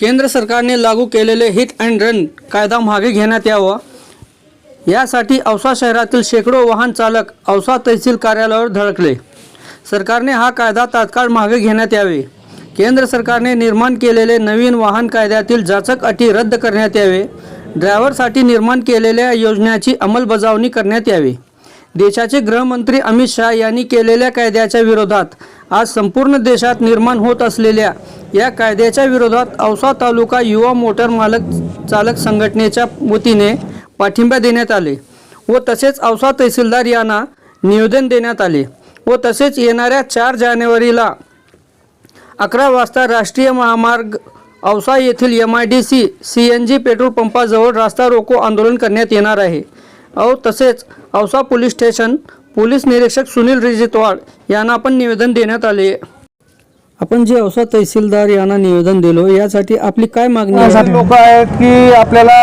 केंद्र सरकारने लागू केलेले हिट अँड रन कायदा मागे घेण्यात यावा. यासाठी औसा शहरातील शेकडो वाहन चालक औसा तहसील कार्यालयावर धडकले. सरकारने हा कायदा तात्काळ मागे घेण्यात यावे. केंद्र सरकारने निर्माण केलेले नवीन वाहन कायद्यातील जाचक अटी रद्द करण्यात यावे. ड्रायव्हरसाठी निर्माण केलेल्या योजनेची अंमलबजावणी करण्यात यावी. देशाचे गृहमंत्री अमित शहा यांनी केलेल्या कायद्याच्या विरोधात आज संपूर्ण देशात निर्माण होत असलेल्या या कायद्याच्या विरोधात औसा तालुका युवा मोटर मालक चालक संघटनेच्या वतीने पाठिंबा देण्यात आले व तसेच औसा तहसीलदार यांना निवेदन देण्यात आले व तसेच येणाऱ्या चार जानेवारीला अकरा वाजता राष्ट्रीय महामार्ग औसा येथील M I D C C N G petrol पंपाजवळ रास्ता रोको आंदोलन करण्यात येणार आहे. अहो तसेच औसा पोलीस स्टेशन पोलीस निरीक्षक सुनील रिजितवाड यांना पण निवेदन देण्यात आले. आपण जे औसा तहसीलदार यांना निवेदन दिलो यासाठी आपली काय मागणी आहे? लोक आहेत की आपल्याला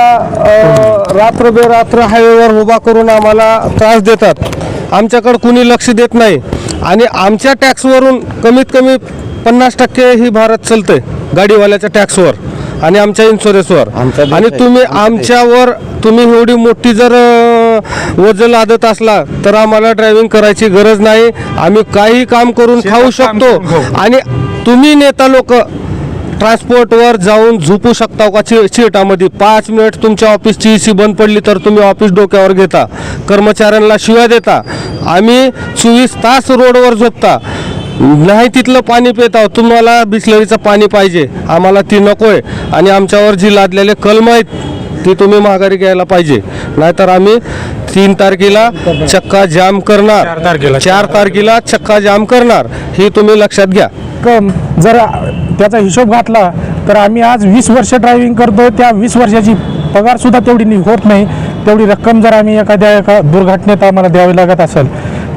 रात्र बेरात्र हायवेवर उभा करून आम्हाला त्रास देतात. आमच्याकडे कुणी लक्ष देत नाही. आणि आमच्या टॅक्सवरून कमीत कमी पन्नास टक्के ही भारत चालते गाडीवाल्याच्या टॅक्सवर आणि आमच्या इन्शुरन्सवर. आणि तुम्ही आमच्यावर तुम्ही एवढी मोठी जर अ, वजन लादत असला तर आम्हाला ड्रायव्हिंग करायची गरज नाही. आम्ही काही काम करून खाऊ शकतो. आणि तुम्ही नेता लोक ट्रान्सपोर्टवर जाऊन झोपू शकता का ची चिटामध्ये पाच मिनिट तुमच्या ऑफिसची एसी बंद पडली तर तुम्ही ऑफिस डोक्यावर घेता. कर्मचाऱ्यांना शिव्या देता. आम्ही चोवीस तास रोडवर झोपता. नाही तिथलं पाणी पित आहोत. तुम्हाला बिस्लरीचं पाणी पाहिजे. आम्हाला ती नकोय. आणि आमच्यावर जी लादलेले कलम आहेत ती तुम्ही माघारी घ्यायला पाहिजे. नाहीतर आम्ही तीन तारखेला चक्का जाम करणार. चार तारखेला. चक्का जाम करणार. ही तुम्ही लक्षात घ्या. रक्कम जर त्याचा हिशोब घातला तर आम्ही आज वीस वर्ष ड्रायव्हिंग करतो त्या वीस वर्षाची पगार सुद्धा तेवढी होत नाही. तेवढी रक्कम जर आम्ही एखाद्या एका दुर्घटनेत आम्हाला द्यावी लागत असेल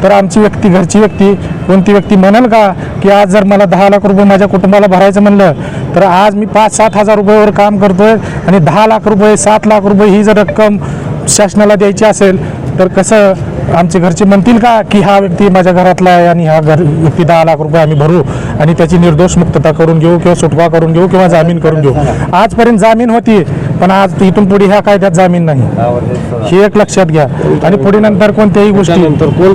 तर आमची व्यक्ती घरची व्यक्ती कोणती व्यक्ती म्हणेल का की आज जर मला दहा लाख रुपये माझ्या कुटुंबाला भरायचं म्हणलं तर आज मी पाच सात हजार रुपयावर काम करतोय आणि दहा लाख रुपये सात लाख रुपये ही जर रक्कम शासनाला द्यायची असेल तर कसं आमचे घरचे म्हणतील का की हा व्यक्ती माझ्या घरातला आहे आणि हा घर व्यक्ती दहा लाख रुपये आम्ही भरू आणि त्याची निर्दोष मुक्तता करून घेऊ किंवा सुटका करून घेऊ किंवा जामीन करून घेऊ. आजपर्यंत जामीन होती पण आज इथून पुढे ह्या कायद्यात जामीन नाही. हे एक लक्षात घ्या. आणि पुढे नंतर कोणत्याही गोष्टी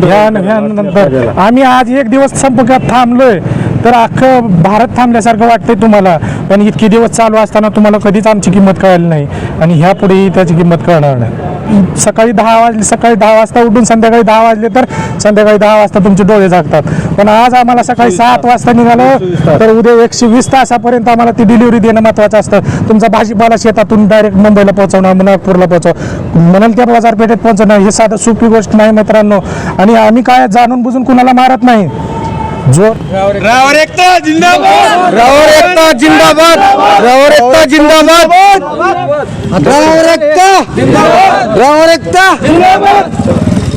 ह्या ह्या नंतर आम्ही आज एक दिवस संपर्कात थांबलोय. तर अख्खं भारत थांबल्यासारखं वाटतंय तुम्हाला. पण इतके दिवस चालू असताना तुम्हाला कधीच आमची किंमत कळाली नाही. आणि ह्या पुढेही त्याची किंमत कळणार नाही. सकाळी दहा वाजले सकाळी दहा वाजता उठून संध्याकाळी दहा वाजले तर संध्याकाळी दहा वाजता तुमचे डोळे जागतात पण आज आम्हाला सकाळी सात वाजता निघालो तर उद्या एकशे वीस तासापर्यंत आम्हाला ती डिलिव्हरी देणं महत्वाचं असतं. तुमचा भाजीपाला शेतातून डायरेक्ट मुंबईला पोहोचवणं नागपूरला पोहोचव म्हणाल त्या बाजारपेठेत पोहोचणं हे साधं सोपी गोष्ट नाही मित्रांनो. आणि आम्ही काय जाणून बुजून कुणाला मारत नाही? जो रावर एकता जिंदाबाद! रावर एकता जिंदाबाद! रावर एकता जिंदाबाद! रावर एकता रावर एकता